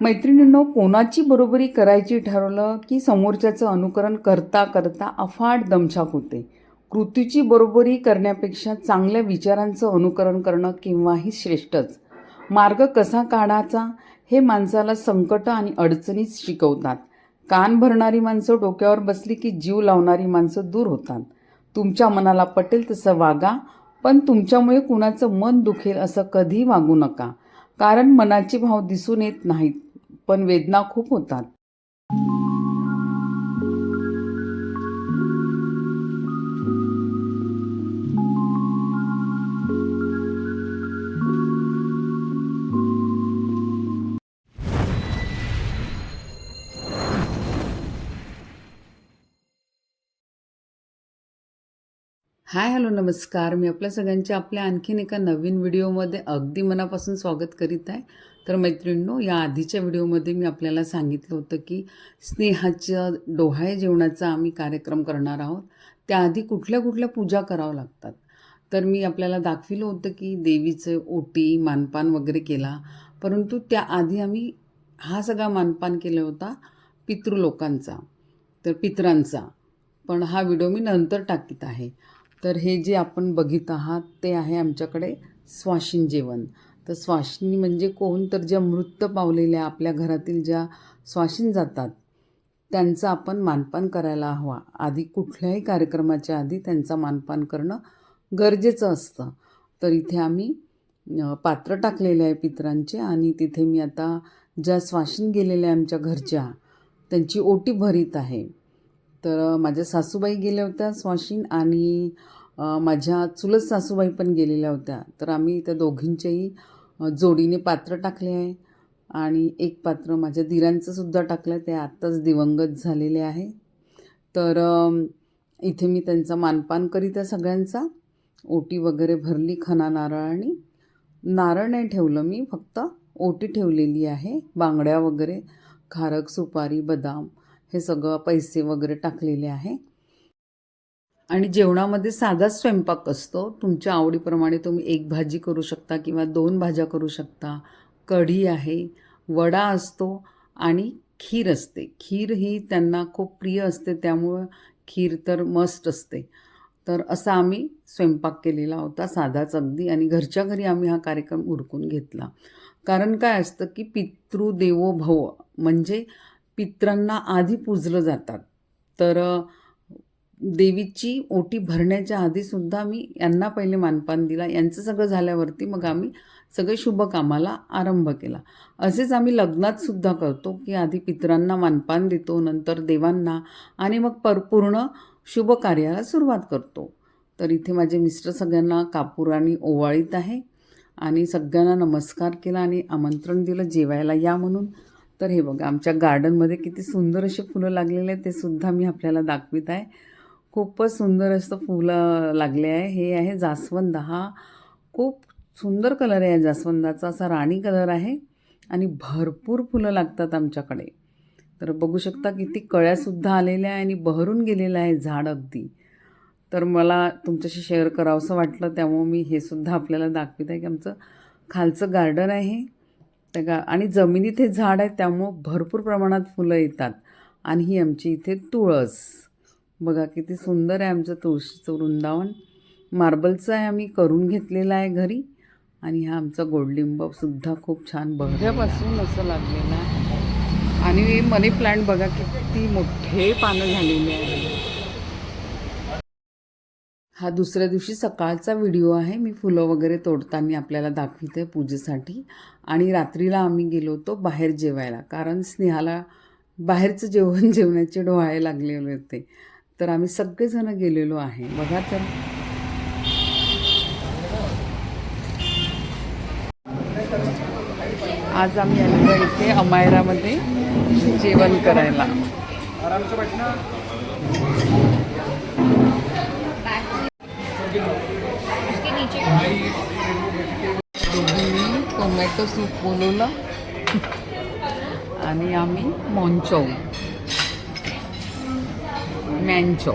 मैत्रिणींनो कोणाची बरोबरी करायची ठरवलं की समोरच्याचं अनुकरण करता करता अफाट दमछाक होते? कृतीची बरोबरी करण्यापेक्षा चांगल्या विचारांचं अनुकरण करणं केव्हाही श्रेष्ठच. मार्ग कसा काढायचा? हे माणसाला संकट आणि अडचणीच शिकवतात. कान भरणारी माणसं डोक्यावर बसली की जीव लावणारी माणसं दूर होतात. तुमच्या मनाला पटेल तसं वागा पण तुमच्यामुळे कुणाचं मन दुखेल असं कधी वागू नका. कारण मनाचे भाव दिसून येत नाहीत. पण वेदना खूप होतात. हाय हॅलो नमस्कार. मी आपल्या सगळ्यांच्या आपल्या आणखीन एका नवीन व्हिडिओमध्ये अगदी मनापासून स्वागत करीत आहे. तर मैत्रिणींनो या आधीच्या व्हिडिओमध्ये मी आपल्याला सांगितलं होतं की स्नेहाच्या डोहाळे जेवणाचा आम्ही कार्यक्रम करणार आहोत. त्याआधी कुठल्या कुठल्या पूजा करावं लागतात? तर मी आपल्याला दाखविलं होतं की देवीचं ओटी मानपान वगैरे केला. परंतु त्याआधी आम्ही हा सगळा मानपान केला होता पितृलोकांचा तर पितरांचा. पण हा व्हिडिओ मी नंतर टाकीत आहे. तर हे जे आपण बघित आहात ते आहे आमच्याकडे स्वाशिन जेवण. तर स्वाशिनी म्हणजे कोण? तर ज्या मृत पावलेल्या आपल्या घरातील ज्या स्वाशिन जातात त्यांचं आपण मानपान करायला हवा. आधी कुठल्याही कार्यक्रमाच्या आधी त्यांचा मानपान करणं गरजेचं असतं. तर इथे आम्ही पात्र टाकलेले आहे पितरांचे आणि तिथे मी आता ज्या स्वाशीन गेलेल्या आमच्या घरच्या त्यांची ओटी भरीत आहे. तर माझ्या सासूबाई गेल्या होत्या स्वाशीन आणि माझ्या चुलत सासूबाई पण गेलेल्या होत्या. तर आम्ही त्या दोघींच्याही जोडीने पात्र टाकले आहे आणि एक पात्र माझ्या दिरांचंसुद्धा टाकलं आहे. ते आत्ताच दिवंगत झालेले आहे. तर इथे मी त्यांचा मानपान करीत आहे सगळ्यांचा. ओटी वगैरे भरली खना आणि नारळ नाही ठेवलं मी फक्त ओटी ठेवलेली आहे. बांगड्या वगैरे खारक सुपारी बदाम हे सगळं पैसे वगैरे टाकलेले आहे. आणि जेवणामध्ये साधाच स्वयंपाक असतो. तुमच्या आवडीप्रमाणे तुम्ही एक भाजी करू शकता किंवा दोन भाज्या करू शकता. कढी आहे वडा असतो आणि खीर असते. खीर ही त्यांना खूप प्रिय असते त्यामुळं खीर तर मस्ट असते. तर असा आम्ही स्वयंपाक केलेला होता साधाच अगदी. आणि घरच्या घरी आम्ही हा कार्यक्रम उरकून घेतला. कारण काय असतं की पितृदेवो भव म्हणजे पित्रांना आधी पूजलं जातात. तर देवीची ओटी भरण्याच्या आधीसुद्धा मी यांना पहिले मानपान दिला. यांचं सगळं झाल्यावरती मग आम्ही सगळे शुभ कामाला आरंभ केला. असेच आम्ही लग्नातसुद्धा करतो की आधी पितरांना मानपान देतो नंतर देवांना आणि मग पर पूर्ण शुभ कार्याला सुरुवात करतो. तर इथे माझे मिस्टर सगळ्यांना कापुराने ओवाळीत आहे आणि सगळ्यांना नमस्कार केला आणि आमंत्रण दिलं जेवायला या म्हणून. तर हे बघा आमच्या गार्डनमध्ये किती सुंदर असे फुलं लागलेले आहेत ते सुद्धा मी आपल्याला दाखवित आहे. खूपच सुंदर असं फुलं लागले आहे. हे आहे जास्वंद हा खूप सुंदर कलर आहे जास्वंदाचा असा राणी कलर आहे आणि भरपूर फुलं लागतात आमच्याकडे. तर बघू शकता किती कळ्यासुद्धा आलेल्या आहे आणि बहरून गेलेलं आहे झाड अगदी. तर मला तुमच्याशी शेअर करावंसं वाटलं त्यामुळं मी हे सुद्धा आपल्याला दाखवित आहे की आमचं खालचं गार्डन आहे. त्या गा आणि जमिनीत हे झाड आहे त्यामुळं भरपूर प्रमाणात फुलं येतात. आणि ही आमची इथे तुळस. बघा किती सुंदर आहे आमचं तुळशीचं वृंदावन. मार्बलचं आहे आम्ही करून घेतलेलं आहे घरी. आणि हा आमचा गोडलिंबसुद्धा खूप छान बहऱ्यापासून असं लागलेलं आहे. आणि मनी प्लांट बघा किती मोठे पानं झालेले आहे हा दुसऱ्या दिवशी सकाळचा व्हिडिओ आहे. मी फुलं वगैरे तोडताना आपल्याला दाखविते पूजेसाठी. आणि रात्रीला आम्ही गेलो होतो बाहेर जेवायला. कारण स्नेहाला बाहेरचं जेवण जेवण्याचे डोहाळे लागलेले होते. तर आम्ही सगळेजण गेलेलो आहे. बघा तर. आज आम्ही आलेलो इथे अमायरामध्ये जेवण करायला. टोमॅटो सूप बोलवलं. आणि आम्ही मोंचो. मॅनचो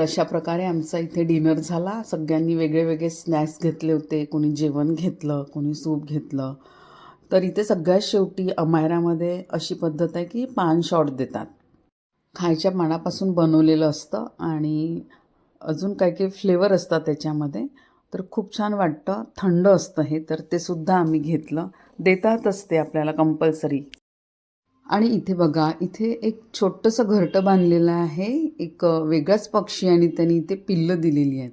तर अशा प्रकारे आमचा इथे डिनर झाला. सगळ्यांनी वेगळे वेगळे स्नॅक्स घेतले होते. कोणी जेवण घेतलं कोणी सूप घेतलं. तर इथे सगळ्यात शेवटी अमायरामध्ये अशी पद्धत आहे की पान शॉट देतात. खायच्या पानापासून बनवलेलं असतं आणि अजून काही काही फ्लेवर असतात त्याच्यामध्ये. तर खूप छान वाटतं. थंड असतं हे तर ते सुद्धा आम्ही घेतलं. देतातच ते आपल्याला कंपल्सरी आणि इथे बघा इथे एक छोटंसं घरटं बांधलेलं आहे. एक वेगळाच पक्षी आणि त्यांनी इथे पिल्लं दिलेली आहेत.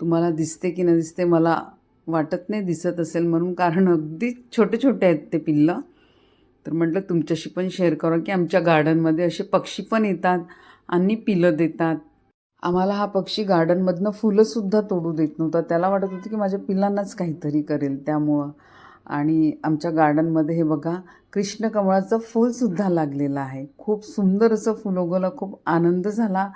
तुम्हाला दिसते की न दिसते मला वाटत नाही दिसत असेल म्हणून कारण अगदी छोटे छोटे आहेत ते पिल्लं. तर म्हटलं तुमच्याशी पण शेअर करा की आमच्या गार्डनमध्ये असे पक्षी पण येतात आणि पिलं देतात. आम्हाला हा पक्षी गार्डनमधनं फुलंसुद्धा तोडू देत नव्हता. त्याला वाटत होतं की माझ्या पिल्लांनाच काहीतरी करेल त्यामुळं. आणि आमच्या गार्डनमध्ये हे बघा कृष्णकमळाचं फूलसुद्धा लागलेलं आहे. खूप सुंदर असं फुल उगवलं खूप आनंद झाला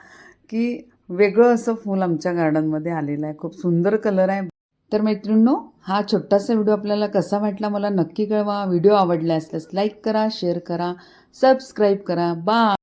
की वेगळं असं फूल आमच्या गार्डनमध्ये आलेलं आहे. खूप सुंदर कलर आहे. तर मैत्रिणींनो हा छोटासा व्हिडिओ आपल्याला कसा वाटला मला नक्की कळवा. व्हिडिओ आवडला असल्यास लाईक करा शेअर करा सबस्क्राईब करा. बा